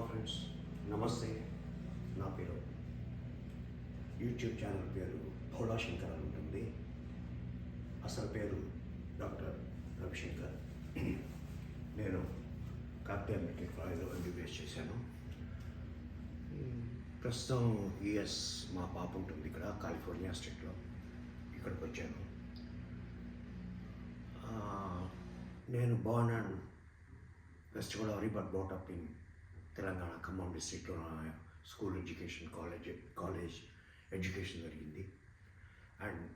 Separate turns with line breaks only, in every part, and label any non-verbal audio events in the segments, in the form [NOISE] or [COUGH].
Hello friends నమస్తే. నా పేరు యూట్యూబ్ ఛానల్ పేరు భోళా శంకర్ అని ఉంటుంది. అసలు పేరు డాక్టర్ రవిశంకర్. నేను కార్తీయ మెట్రిక్ కాలేజ్లో ఎంబీబీఎస్ చేశాను. ప్రస్తుతం యుఎస్ మా పాప ఉంటుంది ఇక్కడ కాలిఫోర్నియా స్టేట్లో ఇక్కడికి వచ్చాను. నేను బాగున్నాను and west Godavari but brought up in Telangana Khammam డిస్ట్రిక్ట్లో school education college college education జరిగింది. And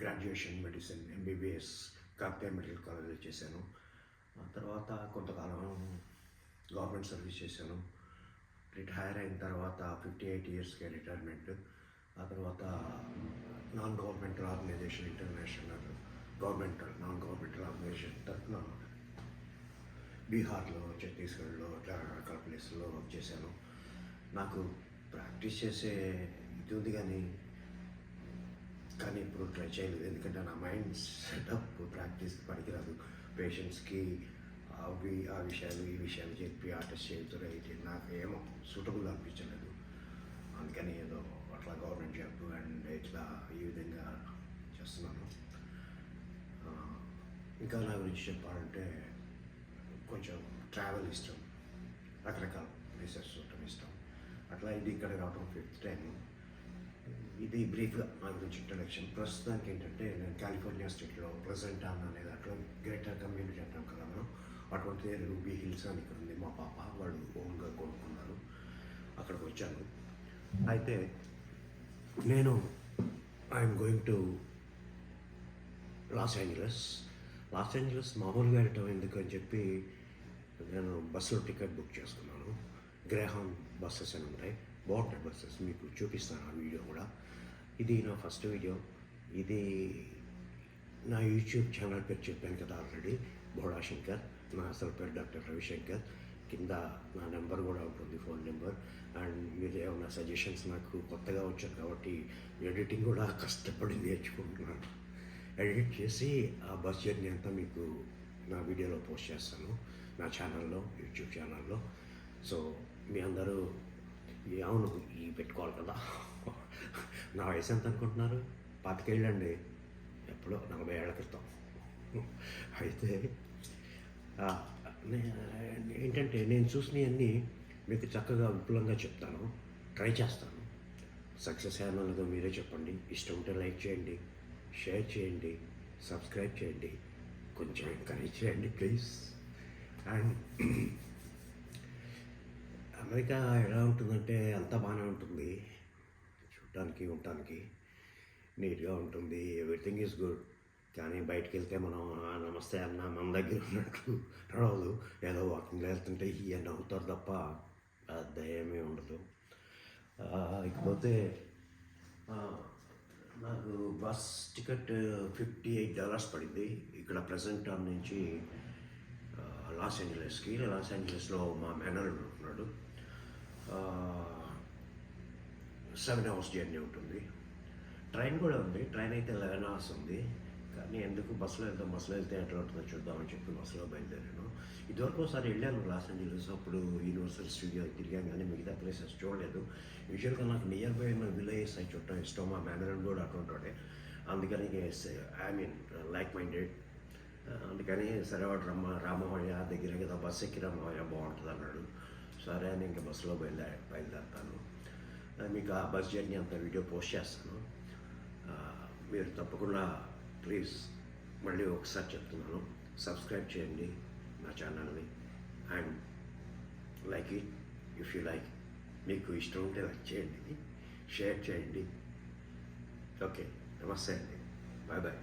graduation medicine MBBS Kakatiya medical కాలేజ్లో చేశాను. తర్వాత కొంతకాలం గవర్నమెంట్ సర్వీస్ చేశాను. రిటైర్ అయిన తర్వాత ఫిఫ్టీ ఎయిట్ ఇయర్స్కి రిటైర్మెంట్. ఆ తర్వాత non governmental organisation international governmental non governmental organisation తరఫున బీహార్లో ఛత్తీస్గఢ్లో ఇట్లా రకరకాల ప్లేస్లో వర్క్ చేశాను. నాకు ప్రాక్టీస్ చేసే ఇది ఉంది కానీ కానీ ఇప్పుడు ట్రై చేయలేదు. ఎందుకంటే నా మైండ్ సెటప్ ప్రాక్టీస్ పనికిరాదు. పేషెంట్స్కి అవి ఆ విషయాలు ఈ విషయాలు చెప్పి ఆ టెస్ట్ అయితే నాకు ఏమో సూటబుల్ అనిపించలేదు. అందుకని ఏదో అట్లా గవర్నమెంట్ జాబ్ అండ్ ఇట్లా ఈ విధంగా చేస్తున్నాను. ఇంకా నా గురించి చెప్పాలంటే కొంచెం ట్రావెల్ ఇష్టం. రకరకాల ప్లేసెస్ చూడటం ఇష్టం. అట్లా ఇది ఇక్కడ రావడం ఫిఫ్త్ టైం ఇది బ్రీఫ్గా నా గురించి ఇంట్రడక్షన్ ప్రస్తుతానికి ఏంటంటే నేను కాలిఫోర్నియా స్టేట్లో ప్రజెంట్ ఆన్ అనేది అట్లా గ్రేటర్ కమ్యూనిటీ అంటాం కదా మనం. అటువంటి రూబీ హిల్స్ అని ఇక్కడ ఉంది. మా పాప వాళ్ళు ఓన్గా కొనుక్కున్నారు. అక్కడికి వచ్చాను. అయితే నేను I'm going to Los Angeles Los Angeles మామూలుగా వెళ్ళటం ఎందుకు అని చెప్పి నేను బస్సులో టికెట్ బుక్ చేసుకున్నాను. గ్రేహాన్ బస్సెస్ అని ఉంటాయి. బాగుంటాయి బస్సెస్ మీకు చూపిస్తాను ఆ వీడియో కూడా. ఇది నా ఫస్ట్ వీడియో. ఇది నా యూట్యూబ్ ఛానల్ పేరు చెప్పాను కదా ఆల్రెడీ బోడా శంకర్ నా అసలు పేరు డాక్టర్ రవిశంకర్. కింద నా నెంబర్ కూడా ఉంటుంది ఫోన్ నెంబర్. అండ్ మీరు ఏమైనా సజెషన్స్ నాకు కొత్తగా వచ్చారు కాబట్టి ఎడిటింగ్ కూడా కష్టపడి నేర్చుకుంటున్నాను. ఎడిట్ చేసి ఆ బస్ జర్నీ అంతా మీకు నా వీడియోలో పోస్ట్ చేస్తాను. నా ఛానల్లో యూట్యూబ్ ఛానల్లో. సో మీ అందరూ ఈ అవును ఈ పెట్టుకోవాలి కదా. నా వయసు ఎంత అనుకుంటున్నారు? పాతికేళ్ళండి. ఎప్పుడో నలభై ఏళ్ళ క్రితం. అయితే ఏంటంటే నేను చూసినవన్నీ మీకు చక్కగా విపులంగా చెప్తాను. ట్రై చేస్తాను. సక్సెస్ అయ్యానో లేదో మీరే చెప్పండి. ఇష్టం ఉంటే లైక్ చేయండి షేర్ చేయండి సబ్స్క్రైబ్ చేయండి. కొంచెం ఎంకరేజ్ చేయండి ప్లీజ్ అండ్ [CLEARS THROAT] అమెరికా ఎలా ఉంటుందంటే అంతా బాగానే ఉంటుంది. చూడటానికి ఉండటానికి నీట్గా ఉంటుంది. ఎవ్రీథింగ్ ఈజ్ గుడ్ కానీ బయటికి వెళ్తే మనం నమస్తే అన్న మన దగ్గర ఉన్నట్టు నడవదు ఏదో వాకింగ్ వెళ్తుంటే ఈ అవుతారు తప్ప దయమే ఉండదు. ఇకపోతే నాకు bus ticket fifty eight dollars పడింది. ఇక్కడ ప్రజెంట్ టౌన్ నుంచి లాస్ ఏంజలస్కి. లాస్ ఏంజలస్లో మా మేనర్ ఉంటున్నాడు సెవెన్ అవర్స్ జర్నీ ఉంటుంది. ట్రైన్ కూడా ఉంది. ట్రైన్ అయితే లెవెన్ అవర్స్ ఉంది. కానీ ఎందుకు బస్సులో వెళ్తాం బస్సులో వెళ్తే ఎట్లా ఉంటుందో చూద్దామని చెప్పి బస్సులో బయలుదేరాను. ఇదివరకు ఒకసారి వెళ్ళాను Los Angeles Universal studio తిరిగాను కానీ మిగతా ప్లేసెస్ చూడలేదు. యూజువల్గా నాకు నియర్ బై ఉన్న విలేజెస్ అవి చూడటం ఇష్టం మా మేనర్ కూడా అటువంటి అందుకని ఐ మీన్ లైక్ మైండెడ్. అందుకని సరే వాడు రమ్మ రామహోయ దగ్గర కదా బస్సు ఎక్కి రామహోయ బాగుంటుంది అన్నాడు. సరే అని ఇంకా బస్సులో బయలుదే బయలుదేరుతాను. మీకు ఆ బస్ జర్నీ అంత వీడియో పోస్ట్ చేస్తాను. మీరు తప్పకుండా ప్లీజ్ మళ్ళీ ఒకసారి చెప్తున్నాను. సబ్స్క్రైబ్ చేయండి నా ఛానల్ని. And like it if you like మీకు ఇష్టం ఉంటే లైక్ చేయండి. షేర్ చేయండి. ఓకే నమస్తే అండి. Bye bye